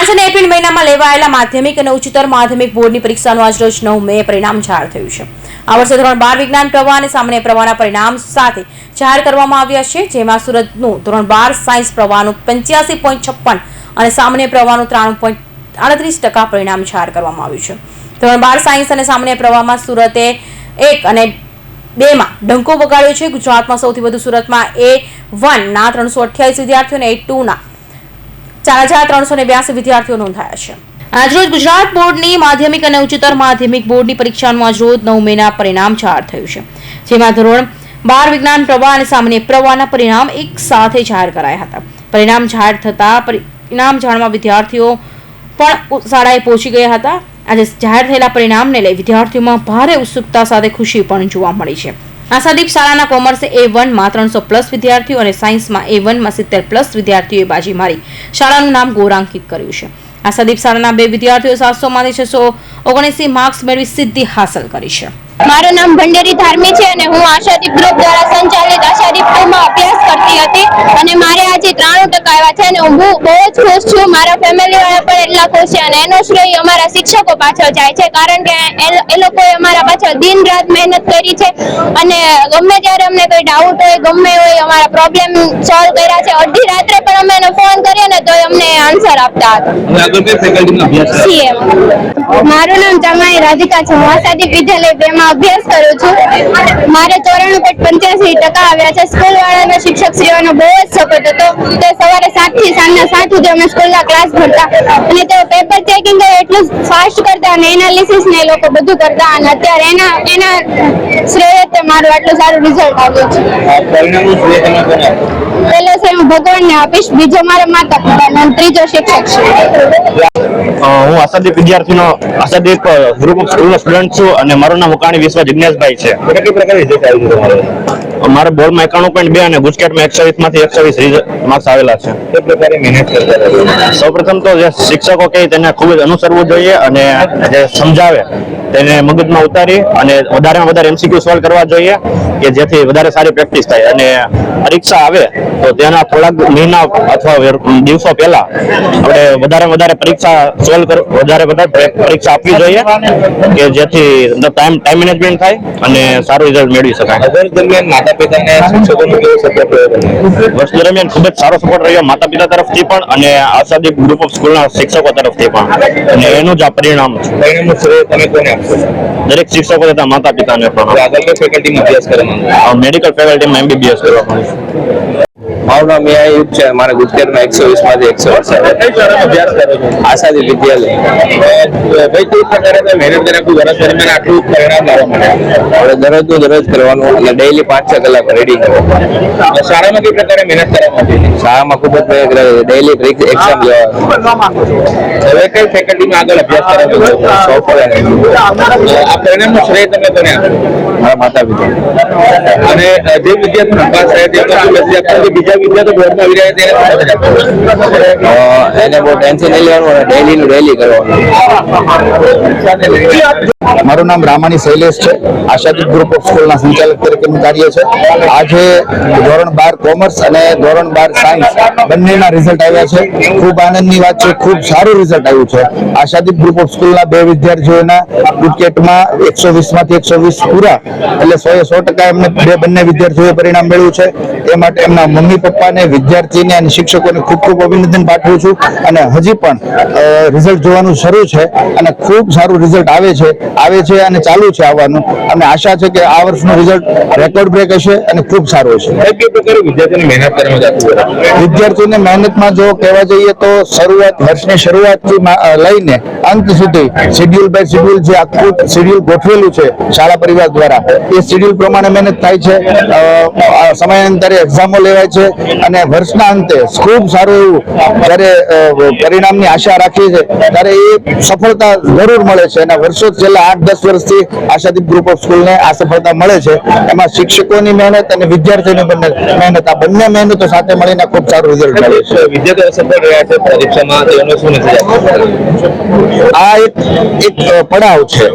March અને April મહિનામાં લેવાયેલા માધ્યમિક અને ઉચ્ચતર માધ્યમિક બોર્ડની પરીક્ષાનું આજરોજ નવ મે પરિણામ જાહેર થયું છે. આ વર્ષે ધોરણ બાર વિજ્ઞાન પ્રવાહ અને સામાન્ય પ્રવાહના પરિણામ સાથે જાહેર કરવામાં આવ્યા છે, જેમાં સુરતનું ધોરણ બાર સાયન્સ પ્રવાહનું પંચ્યાસી પોઈન્ટ છપ્પન અને સામાન્ય પ્રવાહનું ત્રાણું પોઈન્ટ આડત્રીસ ટકા પરિણામ જાહેર કરવામાં આવ્યું છે. ધોરણ બાર સાયન્સ અને સામાન્ય પ્રવાહમાં સુરતે એક અને બેમાં ડંકો વગાડ્યો છે. ગુજરાતમાં સૌથી વધુ સુરતમાં એ વન ના ત્રણસો અઠ્યાવીસ વિદ્યાર્થીઓ અને એ ટુ ના ચાર હજાર ત્રણસો ને બ્યાસી વિદ્યાર્થીઓ નોંધાયા છે. આજરોજ ગુજરાત બોર્ડની માધ્યમિક અને ઉચ્ચતર માધ્યમિક બોર્ડની પરીક્ષાનું આજરોજ નવ મેના પરિણામ જાહેર થયું છે. જેમાં ધોરણ બાર વિજ્ઞાન, પ્રવાહ અને સામાન્ય પ્રવાહના પરિણામ એક સાથે જાહેર કરાયા હતા. પરિણામ જાહેર થતા પરિણામ જાણવા વિદ્યાર્થીઓ પણ શાળાએ પહોંચી ગયા હતા. આજે જાહેર થયેલા પરિણામને લઈ વિદ્યાર્થીઓમાં ભારે ઉત્સુકતા સાથે ખુશી પણ જોવા મળી છે. આશાદીપ શાળાના કોમર્સે એ વનમાં ત્રણસો પ્લસ વિદ્યાર્થીઓ અને સાયન્સમાં એ વનમાં સિત્તેર પ્લસ વિદ્યાર્થીઓએ બાજી મારી. શાળાનું નામ ગૌરાંકિત કર્યું છે. આશાદીપ શાળાના બે વિદ્યાર્થીઓ સાતસો માંથી છસો ઓગણસી માર્ક્સ મેળવી સિદ્ધિ હાંસલ કરી છે. મારું નામ ભંડેરી ધાર્મી છે અને હું આશાદીપ ગ્રુપ દ્વારા સંચાલિત આશાદીપ ટુમાં અભ્યાસ કરતી હતી અને મારે આજે ત્રાણું ટકા આવ્યા છે અને હું બહુ જ ખુશ છું. મારા ફેમિલી વાળા પણ એટલા ખુશ છે અને એનો શ્રેય અમારા શિક્ષકો પાછળ જાય છે. કારણ કે એ- લોકોએ અમારા પાછળ દિન રાત મહેનત કરી છે અને ગમે ત્યારે અમને કોઈ ડાઉટ હોય ગમે હોય અમારા પ્રોબ્લેમ સોલ્વ કર્યા છે. અડધી રાત્રે પણ અમે એને ફોન કરીએ ને તો અમને આન્સર આપતા હતા. સીએમ મારું નામ જમાઈ રાધિકા છે. હું વિદ્યાલય બે માં અભ્યાસ કરું છું. મારે ચોરાણું પોઈન્ટ પંચ્યાસી ટકા આવ્યા છે. સ્કૂલ વાળાનો શિક્ષક શ્રીઓનો બહુ જ સપોર્ટ હતો. તે સવારે સાતથી સાંજના સાત સુધી અમે સ્કૂલના ક્લાસ ભરતા અને તેઓ પેપર ચેકિંગ એટલું ફાસ્ટ કરતા અને એનાલિસિસ ને એ લોકો બધું કરતા. અને અત્યારે એના એના શ્રેય તે મારું આટલું સારું રિઝલ્ટ આવ્યું છે? પેલો છે હું ભગવાનને આપીશ બીજો મારા માતા પિતા અને ત્રીજો શિક્ષક છે. હું આશાદીપ વિદ્યાર્થીનો આશાદીપ ગ્રુપ ઓફ સ્કૂલનો સ્ટુડન્ટ છું અને મારું નામ વકાણી વિશ્વ જિજ્ઞાસભાઈ છે. બેટા કઈ રિઝલ્ટ આવ્યું તમારું? મારા બોર્ડમાં એકાણું પોઈન્ટ બે અને ગુજકેટમાં એકસો વીસમાંથી એકસો વીસ માર્ક્સ આવેલા છે. કઈ પ્રકારે મહેનત સૌપ્રથમ તો જે શિક્ષકો કહે તેને ખૂબ જ અનુસરવું જોઈએ અને જે સમજાવે તેને મગજમાં ઉતારી અને વધારેમાં વધારે એમસીક્યુ સોલ્વ કરવા જોઈએ કે જેથી વધારે સારી પ્રેક્ટિસ થાય. અને પરીક્ષા આવે તો તેના થોડાક મહિના અથવા દિવસો પહેલા આપણે વધારે વધારે પરીક્ષા સોલ્વ કર વધારે વધારે પરીક્ષા આપવી જોઈએ કે જેથી ટાઈમ ટાઈમ મેનેજમેન્ટ થાય અને સારું રિઝલ્ટ મેળવી શકાય. દરમિયાન માતા પિતાને શિક્ષકોનો કેવો સપોર્ટ રહ્યો વર્ષ દરમિયાન ખૂબ જ સારો સપોર્ટ રહ્યો માતા પિતા તરફથી પણ અને આશાદીપ ગ્રુપ ઓફ સ્કૂલના શિક્ષકો તરફથી પણ. અને એનું જ આ પરિણામ છે. પરિણામનું શ્રેય તમે કોને આપશો? દરેક શિક્ષકો તથા માતા પિતાને હવે પણ આગળ ફેકલ્ટીમાં અભ્યાસ કરવા માંગો મેડિકલ ફેકલ્ટીમાં એમબીબીએસ કરવા માંગુ છું. મારું નામ એ છે. મારા ગુજરાતમાં એકસો વીસમાંથી એકસો આશાદી વિદ્યાલય. ભાઈ કઈ પ્રકારે મહેનત કરી વર્ષ દરમિયાન આટલું પરિણામ લાવવા માટે આપણે દરરોજ દરરોજ કરવાનું અને ડેઈલી પાંચ છ કલાક રીડિંગ કરવાનું. શાળામાં કઈ પ્રકારે મહેનત કરવા માટે? શાળામાં ખૂબ જ પ્રયોગ કરે ડેઈલી એક્ઝામ લેવા. હવે કઈ ફેકલ્ટીમાં આગળ અભ્યાસ કરવા સોફ્ટવેર આ પરિણામનું શ્રેય તમે કોને મારા માતા પિતા અને જે વિદ્યાર્થી થયા બીજા મારું નામ રામાની શૈલેષ છે. આશાદીપ ગ્રુપ ઓફ સ્કૂલના સંચાલક તરીકેનું કાર્ય છે. આજે ધોરણ બાર કોમર્સ અને ધોરણ બાર સાયન્સ બંનેના રિઝલ્ટ આવ્યા છે. ખૂબ આનંદની વાત છે, ખૂબ સારું રિઝલ્ટ આવ્યું છે. આશાદીપ ગ્રુપ ઓફ સ્કૂલના બે વિદ્યાર્થીઓના ગુટકેટમાં એકસો વીસમાંથી એકસો વીસ પૂરા. એટલે સો એ સો ટકા એમને બે બંને વિદ્યાર્થીઓએ પરિણામ મેળવ્યું છે. એ માટે એમના મમ્મી પપ્પાને વિદ્યાર્થીને અને શિક્ષકોને ખૂબ ખૂબ અભિનંદન પાઠવું છું. અને હજી પણ રિઝલ્ટ જોવાનું શરૂ છે અને ખૂબ સારું રિઝલ્ટ આવે છે આવે છે અને ચાલુ છે આવવાનું. અને આશા છે કે આ વર્ષનું રિઝલ્ટ રેકોર્ડ બ્રેક હશે અને ખૂબ સારું હશે. વિદ્યાર્થીઓને મહેનતમાં જો કહેવા જઈએ તો શરૂઆત વર્ષની શરૂઆતથી લઈને અંત સુધી શેડ્યુલ બાય શેડ્યુલ જે આખું શેડ્યુલ ગોઠવેલું છે શાળા પરિવાર દ્વારા એ શેડ્યુલ પ્રમાણે મહેનત થાય છે. સમયાંતરે એક્ઝામો લેવાય છે અને વર્ષના અંતે ખૂબ સારું એવું જ્યારે પરિણામની આશા રાખીએ છીએ ત્યારે એ સફળતા જરૂર મળે છે અને વર્ષો છેલ્લા આઠ દસ વર્ષથી આશાદીપ ગ્રુપ ઓફ સ્કૂલને આ સફળતા મળે છે. એમાં શિક્ષકોની મહેનત અને વિદ્યાર્થીઓની બંને મહેનત આ બંને મહેનતો સાથે મળીને ખૂબ સારું રિઝલ્ટ મળે છે. વિદ્યાર્થીઓ સફળ રહ્યા છે પરીક્ષામાં શું આ એક એક પડાવ છે.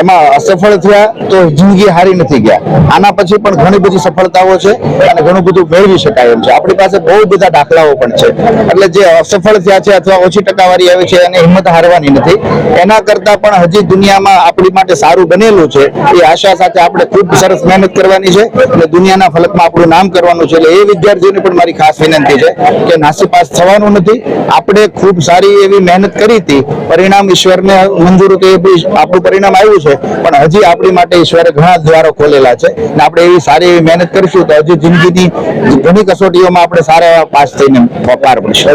એમાં અસફળ થયા તો જિંદગી હારી નથી ગયા. આના પછી પણ ઘણી બધી સફળતાઓ છે અને ઘણું બધું મેળવી શકાય એમ છે. આપણી પાસે બહુ બધા દાખલાઓ પણ છે. એટલે જે અસફળ થયા છે અથવા ઓછી ટકાવારી આવી છે એને હિંમત હારવાની નથી. એના કરતા પણ હજી દુનિયામાં આપણી માટે સારું બનેલું છે. એ આશા સાથે આપણે ખૂબ સરસ મહેનત કરવાની છે અને દુનિયાના ફલકમાં આપણું નામ કરવાનું છે. એટલે એ વિદ્યાર્થીઓને પણ મારી ખાસ વિનંતી છે કે નાસીપાસ થવાનું નથી. આપણે ખૂબ સારી એવી મહેનત કરી હતી. પરિણામ ઈશ્વરને મંજૂર હતું એ આપણું પરિણામ આવ્યું છે. પણ હજી આપણી માટે ઈશ્વરે ઘણા દ્વારો ખોલેલા છે. અને આપણે એવી સારી એવી મહેનત કરીશું તો હજી જિંદગીની ઘણી કસોટીઓમાં આપણે સારા એવા પાસ થઈને પાર પડશે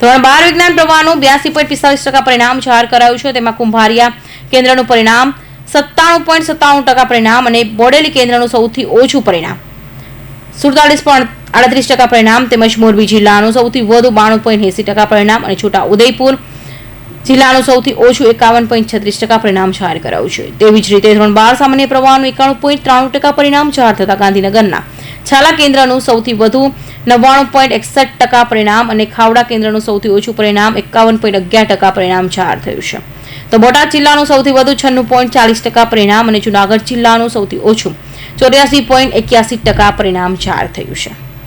ધોરણ બાર વિજ્ઞાન પ્રવાહનું બ્યાસી પોઈન્ટ પિસ્તાલીસ ટકા પરિણામ જાહેર કરાયું છે. તેમાં કુંભારિયા કેન્દ્રનું પરિણામ સત્તાણું પોઈન્ટ સત્તાણું ટકા પરિણામ અને બોડેલી કેન્દ્રનું સૌથી ઓછું પરિણામ. સુડતાલીસ પોઈન્ટ આડત્રીસ ટકા પરિણામ તેમજ મોરબી જિલ્લાનું સૌથી વધુ બાણું પોઈન્ટ એસી ટકા પરિણામ અને છોટા ઉદયપુર જિલ્લાનું સૌથી ઓછું એકાવન પોઈન્ટ છત્રીસ ટકા પરિણામ જાહેર કરાયું છે. તેવી જ રીતે ધોરણ બાર સામાન્ય પ્રવાહનું એકાણું પોઈન્ટ ત્રાણું ટકા પરિણામ જાહેર થતા ગાંધીનગરના છાલા કેન્દ્રનું સૌથી વધુ નવ્વાણું પોઈન્ટ એકસઠ ટકા પરિણામ અને ખાવડા કેન્દ્રનું સૌથી ઓછું પરિણામ એકાવન પોઈન્ટ અગિયાર ટકા પરિણામ જાહેર થયું છે. તો બોટાદ જિલ્લાનું સૌથી વધુ છન્નું પોઈન્ટ ચાલીસ ટકા પરિણામ અને જુનાગઢ જિલ્લાનું સૌથી ઓછું ચોર્યાસી પોઈન્ટ એક્યાસી ટકા પરિણામ જાહેર થયું છે.